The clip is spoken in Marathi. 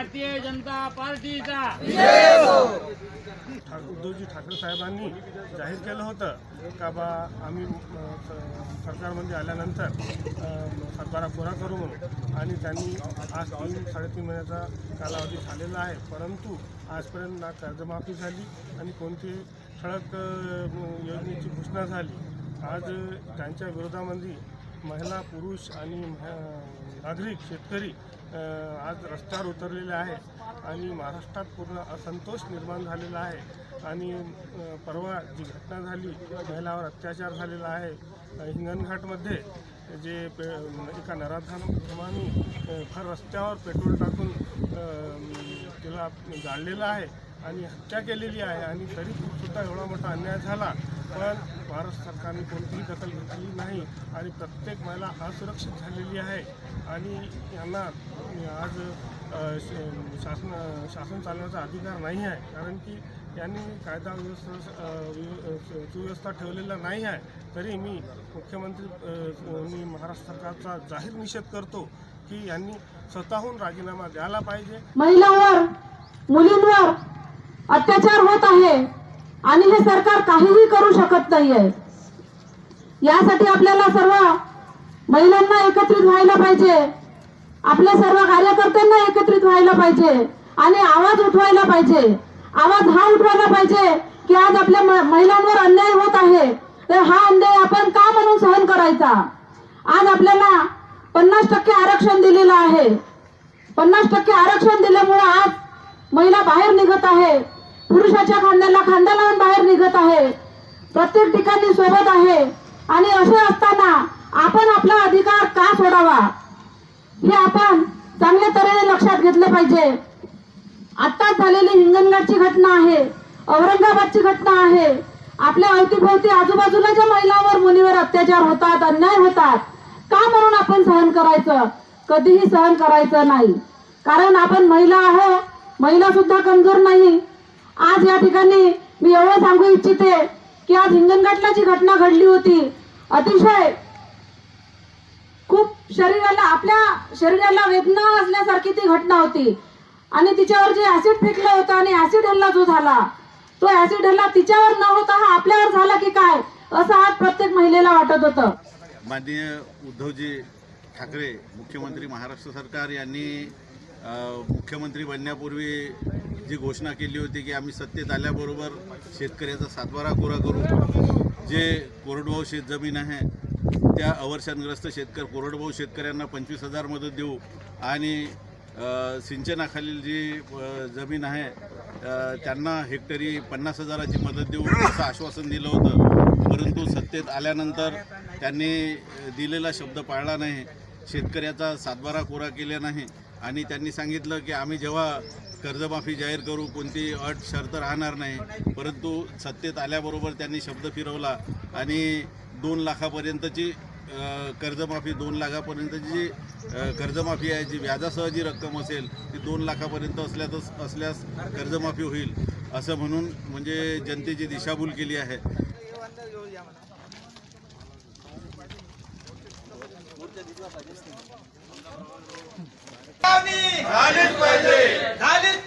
पार्टीचा. उद्धवजी ठाकरे साहेबांनी जाहीर केलं होतं का बा आम्ही स- सरकारमध्ये आल्यानंतर सातबारा कोरा करू म्हणून. आणि त्यांनी आज तीन साडेतीन महिन्याचा कालावधी झालेला आहे. परंतु आजपर्यंत ना कर्जमाफी झाली आणि कोणती ठळक योजनेची घोषणा झाली. आज त्यांच्या विरोधामध्ये महिला पुरुष आणि नागरिक शेतकरी आज रस्त्यावर उतरलेले आहे आणि महाराष्ट्रात पूर्ण असंतोष निर्माण झालेला आहे. आणि परवा जी घटना झाली महिलावर अत्याचार झालेला आहे. हिंगणघाटमध्ये जे पे एका नराधमाने फार रस्त्यावर पेट्रोल टाकून तिला जाळलेलं आहे आणि हत्या केलेली आहे. आणि तरी सुद्धा एवढा मोठा अन्याय झाला. पण भारत सरकारने कोणतीही दखल घेतली नाही आणि प्रत्येक महिला असुरक्षित झालेली आहे. आणि यांना आज श- शासन शासन चालवण्याचा अधिकार नाही आहे. कारण की यांनी कायदा व्यवस्था सुव्यवस्था ठेवलेला नाही आहे. तरी मी मुख्यमंत्री मी महाराष्ट्र सरकारचा जाहीर निषेध करतो की यांनी स्वतःहून राजीनामा द्यायला पाहिजे. महिलांवर मुलींवर अत्याचार होत आहे. आणि हे सरकार काहीही करू शकत नाहीये. यासाठी आपल्याला सर्व महिलांना एकत्रित व्हायला पाहिजे. आपल्या सर्व कार्यकर्त्यांना एकत्रित व्हायला पाहिजे. आणि आवाज उठवायला पाहिजे. आवाज हा उठवायला पाहिजे की आज आपल्या म- महिलांवर अन्याय होत आहे. तर हा अन्याय आपण का म्हणून सहन करायचा? आज आपल्याला पन्नास टक्के आरक्षण दिलेलं आहे. पन्नास टक्के आरक्षण दिल्यामुळे आज महिला बाहेर निघत आहे. पुरुषाच्या खांद्याला खांदा लावून बाहेर निघत आहे. प्रत्येक ठिकाणी सोबत आहे. आणि असे असताना आपण आपला अधिकार का सोडावा? हे आपण चांगल्या तऱ्हेने लक्षात घेतलं पाहिजे. आत्ताच झालेली हिंगणघाटची घटना आहे. औरंगाबादची घटना आहे. आपल्या अवतीभोवती आजूबाजूला महिलांवर मुलीवर अत्याचार होतात अन्याय होतात का म्हणून आपण सहन करायचं? कधीही सहन करायचं नाही. कारण आपण महिला आहो महिला सुद्धा कमजोर नाही. आज या ठिकाणी मी एवढं सांगू इच्छिते की आज हिंगणघाटला जी घटना घडली होती. अतिशय खूप शरीराला आपल्या शरीराला वेदना असल्यासारखी ती घटना होती. आणि तिच्यावर जे ऍसिड फेकलं होतं आणि ऍसिड हल्ला जो झाला तो ऍसिड हल्ला तिच्यावर न होता हा आपल्यावर झाला की काय असं आज प्रत्येक महिलेला वाटत होतं. माननीय उद्धवजी ठाकरे मुख्यमंत्री महाराष्ट्र सरकार यांनी मुख्यमंत्री बनण्यापूर्वी जी घोषणा केली होती की आम्ही सत्तेत आल्याबरोबर शेतकऱ्याचा सातबारा कोरा करू. जे कोरडवाहू शेतजमीन आहे त्या अवर्षणग्रस्त शेतकरी कोरडवाहू शेतकऱ्यांना पंचवीस हजार मदत देऊ आणि सिंचनाखालील जी जमीन आहे त्यांना हेक्टरी पन्नास हजाराची मदत देऊ असं आश्वासन दिलं होतं. परंतु सत्तेत आल्यानंतर त्यांनी दिलेला शब्द पाळला नाही. शेतकऱ्याचा सातबारा कोरा केला नाही. आणि त्यांनी सांगितलं की आम्ही जेव्हा कर्जमाफी जाहीर करू कोणती अट शर्त राहणार नाही. परंतु सत्तेत आल्याबरोबर त्यांनी शब्द फिरवला आणि दोन लाखापर्यंतची कर्जमाफी दोन लाखापर्यंतची जी कर्जमाफी आहे जी व्याजासह जी रक्कम असेल ती दोन लाखापर्यंत असल्यातच असल्यास कर्जमाफी होईल. असं म्हणून म्हणजे जनतेची दिशाभूल केली आहे. झालीच पाहिजे झालीच